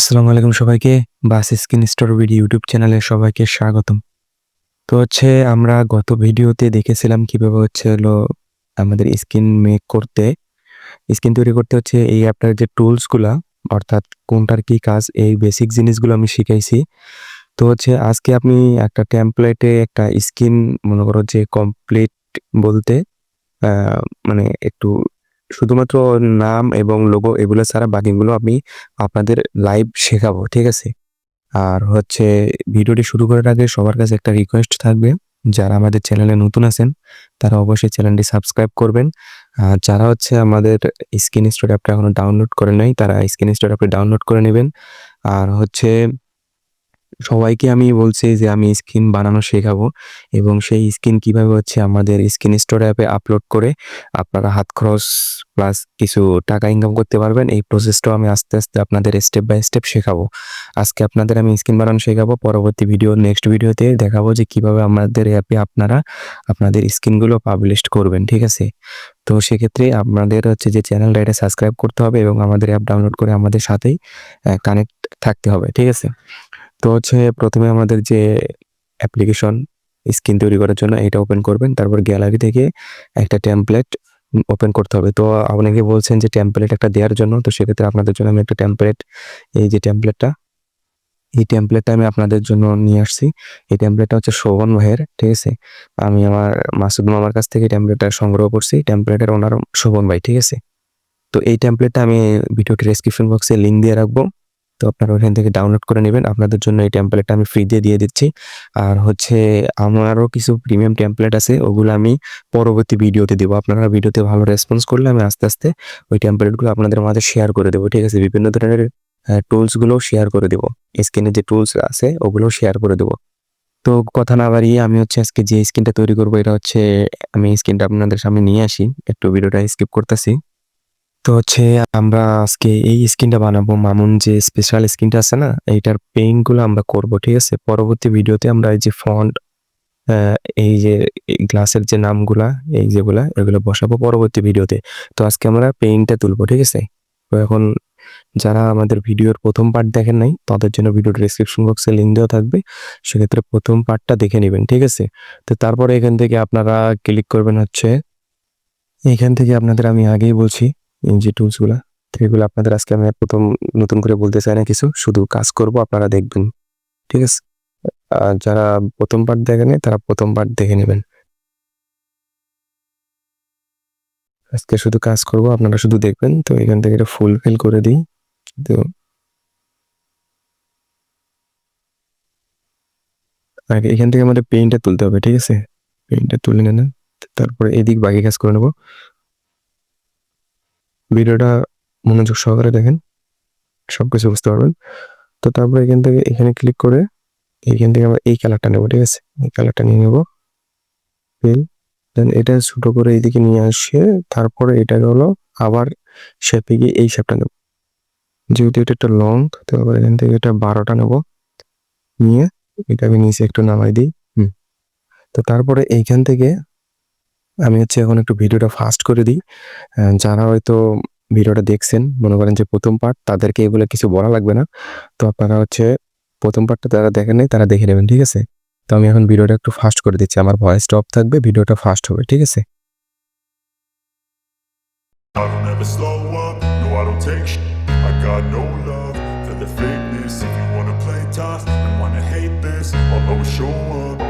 আসসালামু আলাইকুম সবাইকে। বাস স্কিন স্টোর ভিডিও ইউটিউব চ্যানেলে সবাইকে স্বাগতম। তো হচ্ছে আমরা গত ভিডিওতে দেখেছিলাম কীভাবে হচ্ছে হলো আমাদের স্কিন মেক করতে। স্কিন তৈরি করতে হচ্ছে এই অ্যাপটার যে টুলসগুলা, অর্থাৎ কোনটার কি কাজ, এই বেসিক জিনিসগুলো আমি শিখাইছি। তো হচ্ছে আজকে আপনি একটা টেমপ্লেটে একটা স্কিন মনে করো যে কমপ্লিট বলতে মানে একটু শুধুমাত্র নাম এবং লোগো এগুলো ছাড়া বাকিগুলো আমি আপনাদের লাইভ শেখাবো, ঠিক আছে? আর হচ্ছে ভিডিওটি শুরু করার আগে সবার কাছে একটা রিকোয়েস্ট থাকবে, যারা আমাদের চ্যানেলে নতুন আছেন, তারা অবশ্যই চ্যানেলটি সাবস্ক্রাইব করবেন। যারা হচ্ছে আমাদের স্ক্রিন স্টোর অ্যাপটা এখনও ডাউনলোড করে নাই, তারা স্ক্রিন স্টোর অ্যাপটা ডাউনলোড করে নেবেন। আর হচ্ছে সবাইকে আমি বলছি যে আমি স্কিন বানানো শেখাবো এবং সেই স্কিন কীভাবে হচ্ছে আমাদের স্কিন স্টোর অ্যাপে আপলোড করে আপনারা হাত খরচ প্লাস কিছু টাকা ইনকাম করতে পারবেন, এই প্রসেসটাও আমি আস্তে আস্তে আপনাদের স্টেপ বাই স্টেপ শেখাবো। আজকে আপনাদের আমি স্কিন বানানো শেখাবো, পরবর্তী ভিডিও নেক্সট ভিডিওতে দেখাবো যে কীভাবে আমাদের অ্যাপে আপনারা আপনাদের স্কিনগুলো পাবলিশ করবেন, ঠিক আছে? তো সেক্ষেত্রে আপনাদের হচ্ছে যে চ্যানেলটা এটা সাবস্ক্রাইব করতে হবে এবং আমাদের অ্যাপ ডাউনলোড করে আমাদের সাথেই কানেক্ট থাকতে হবে, ঠিক আছে? তো হচ্ছে প্রথমে আমাদের যে অ্যাপ্লিকেশন স্ক্রিন তৈরি করার জন্য এটা ওপেন করবেন, তারপর গ্যালারি থেকে একটা টেমপ্লেট ওপেন করতে হবে। তো অনেকে বলছেন যে টেমপ্লেট একটা দেওয়ার জন্য, তো সেক্ষেত্রে আপনাদের জন্য আমি একটা টেমপ্লেট এই যে টেমপ্লেটটা এই টেমপ্লেটটা আমি আপনাদের জন্য নিয়ে আসছি। এই টেমপ্লেটটা হচ্ছে শোভন ভাইয়ের, ঠিক আছে? আমি আমার মাসুদ মামার কাছ থেকে টেমপ্লেটটা সংগ্রহ করছি টেমপ্লেটের ওনার শোভন ভাই, ঠিক আছে? তো এই টেমপ্লেটটা আমি ভিডিওটি ডেসক্রিপশন বক্সে লিঙ্ক দিয়ে রাখব। তো আপনারা ওখান থেকে ডাউনলোড করে নেবেন। আপনাদের জন্য এই টেমপ্লেটটা আমি ফ্রি দিয়ে দিচ্ছি। আর হচ্ছে আমারও কিছু প্রিমিয়াম টেমপ্লেট আছে, ওগুলো আমি পরবর্তী ভিডিওতে দেবো। আপনারা ভিডিওতে ভালো রেসপন্স করলে আমি আস্তে আস্তে ওই টেমপ্লেটগুলো আপনাদের মাঝে শেয়ার করে দেবো, ঠিক আছে? বিভিন্ন ধরনের টুলসগুলো শেয়ার করে দেবো। স্ক্রিনে যে টুলস আছে ওগুলো শেয়ার করে দেবো। তো কথা না বাড়িয়ে আমি হচ্ছে আজকে যে স্ক্রিনটা তৈরি করব, এটা হচ্ছে আমি স্ক্রিনটা আপনাদের সামনে নিয়ে আসি। একটু ভিডিওটা স্কিপ করতেছি। তো হচ্ছে আমরা আজকে এই স্কিনটা বানাবো। মামুন যে স্পেশাল স্কিনটা আছে না, এইটার পেইন্টগুলো আমরা করব, ঠিক আছে? পরবর্তী ভিডিওতে আমরা এই যে ফন্ট এই যে গ্লাসের যে নামগুলা, এই যেগুলা, এগুলো বসাবো পরবর্তী ভিডিওতে। তো আজকে আমরা পেইন্টটা তুলবো, ঠিক আছে? তো এখন যারা আমাদের ভিডিওর প্রথম পার্ট দেখেন নাই, তাদের জন্য ভিডিও ডিসক্রিপশন বক্সে লিঙ্ক দেওয়া থাকবে। সেক্ষেত্রে প্রথম পার্টটা দেখে নেবেন, ঠিক আছে? তো তারপরে এখান থেকে আপনারা ক্লিক করবেন হচ্ছে, এখান থেকে আপনাদের আমি আগেই বলছি যে টুলসগুলা তো এগুলো আপনাদের আজকে আমি প্রথম নতুন করে বলতে চাই না কিছু, শুধু কাজ করব, আপনারা দেখবেন। ঠিক আছে? যারা প্রথম পার্ট দেখেন তারা প্রথম পার্ট দেখে নেবেন। আজকে শুধু কাজ করব, আপনারা শুধু দেখবেন, তো এখান থেকে এটা ফুল ফিল করে দিই, তো আগে এখান থেকে আমাদের পেইন্টটা তুলতে হবে, ঠিক আছে? পেইন্টটা তুলে নেন, তারপরে এদিক বাকি কাজ করে নেব। ভিডিওটা মনোযোগ সহকারে দেখেন সব কিছু বুঝতে পারবেন। তো তারপরে এখান থেকে, এখানে ক্লিক করে এইখান থেকে আমরা এই কালারটা নেব, ঠিক আছে? এই কালারটা নিয়ে নেব। ফিল দেন এটা ছোটো করে এইদিকে নিয়ে আসে, তারপরে এটা হলো আবার শেপে গিয়ে এই শেপটা নেব। যেহেতু এটা একটা লং তো আবার এখান থেকে এটা বারোটা নেব। নিয়ে এটা আমি নিচে একটু নামাই দিই, হুম। তো তারপরে এইখান থেকে আমি হচ্ছে এখন একটু ভিডিওটা ফাস্ট করে দিই। যারা হয়তো ভিডিওটা দেখছেন, মনে করেন যে প্রথম পার্ট তাদেরকে এগুলো কিছু বলা লাগবে না। তো আপনারা হচ্ছে প্রথম পার্টটা যারা দেখেন নাই, তারা দেখে নেবেন, ঠিক আছে? তো আমি এখন ভিডিওটা একটু ফাস্ট করে দিচ্ছি। আমার ভয়েস স্টপ থাকবে, ভিডিওটা ফাস্ট হবে, ঠিক আছে? Show up.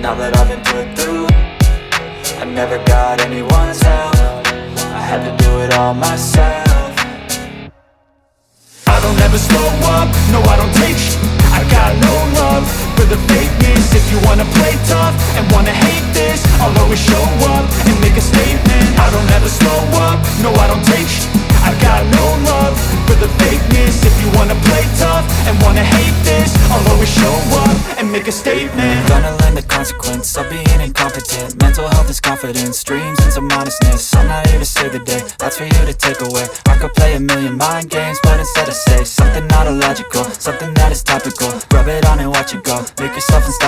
Now that I've been put through, I never got anyone's help. I had to do it all myself. I don't ever slow up, no I don't take sh- I got no love for the If you wanna play tough and wanna hate this I'll always show up and make a statement. I don't ever slow up, no I don't take sh- I got no love for the fakeness. If you wanna play tough and wanna hate this I'll always show up and make a statement. Gonna learn the consequence of being incompetent. Mental health is confidence, dreams and some honestness I'm not here to save the day, that's for you to take away. I could play a million mind games, but instead I say Something not illogical, something that is topical. Rub it on and watch it go, make yourself unstoppable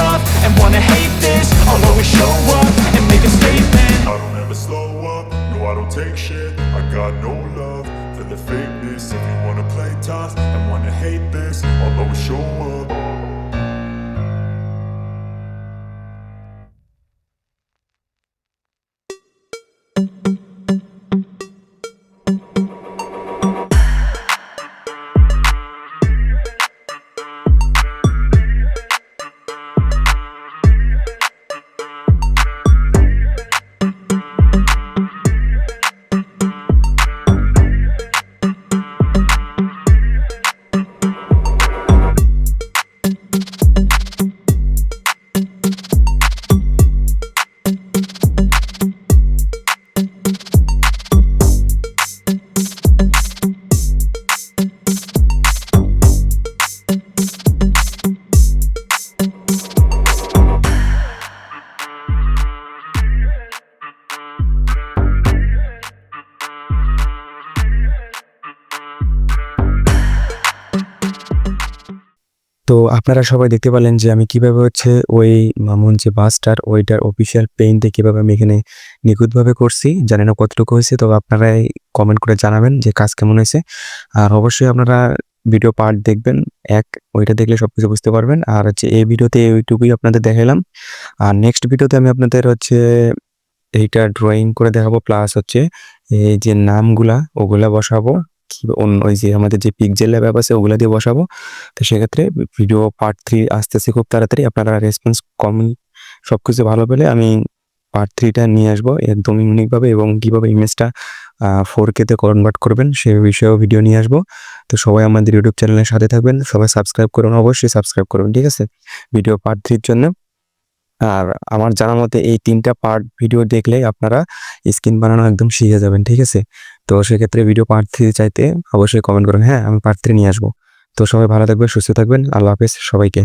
তো আপনারা সবাই দেখতে পেলেন যে আমি কীভাবে হচ্ছে ওই মামুন যে বাসটার ওইটার অফিসিয়াল পেইন্টে কীভাবে আমি এখানে নিখুঁতভাবে করছি, জানি না কতটুকু হয়েছে, তবে আপনারাই কমেন্ট করে জানাবেন যে কাজ কেমন হয়েছে। আর অবশ্যই আপনারা ভিডিও পার্ট দেখবেন, এক, ওইটা দেখলে সবকিছু বুঝতে পারবেন, আর হচ্ছে এই ভিডিওতে ওইটুকুই আপনাদের দেখালাম। আর নেক্সট ভিডিওতে আমি আপনাদের হচ্ছে এইটা ড্রয়িং করে দেখাবো প্লাস হচ্ছে এই যে নামগুলা, ওগুলা বসাবো। কি ওই যে আমাদের যে পিকজেল ল্যাব আছে, ওগুলা দিয়ে বসাবো। তো সেক্ষেত্রে ভিডিও পার্ট থ্রি আসতেছে খুব তাড়াতাড়ি। আপনারা রেসপন্স কম সব কিছু ভালো পেলে আমি পার্ট থ্রিটা নিয়ে আসব একদম ইউনিকভাবে এবং কীভাবে ইমেজটা ফোর কেতে কনভার্ট করবেন সে বিষয়েও ভিডিও নিয়ে আসব। তো সবাই আমাদের ইউটিউব চ্যানেলের সাথে থাকবেন। সবাই সাবস্ক্রাইব করুন, অবশ্যই সাবস্ক্রাইব করবেন ঠিক আছে? ভিডিও পার্ট থ্রির জন্য। আর আমার জানা মতে এই তিনটা পার্ট ভিডিও দেখলে আপনারা স্ক্রিন বানানো একদম শিখে যাবেন, ঠিক আছে? তো সেক্ষেত্রে ভিডিও পার্ট থ্রি চাইতে অবশ্যই কমেন্ট করুন হ্যাঁ আমি পার্ট থ্রি নিয়ে আসব। তো সবাই ভালো থাকবেন, সুস্থ থাকবেন। আল্লাহ হাফেজ সবাইকে।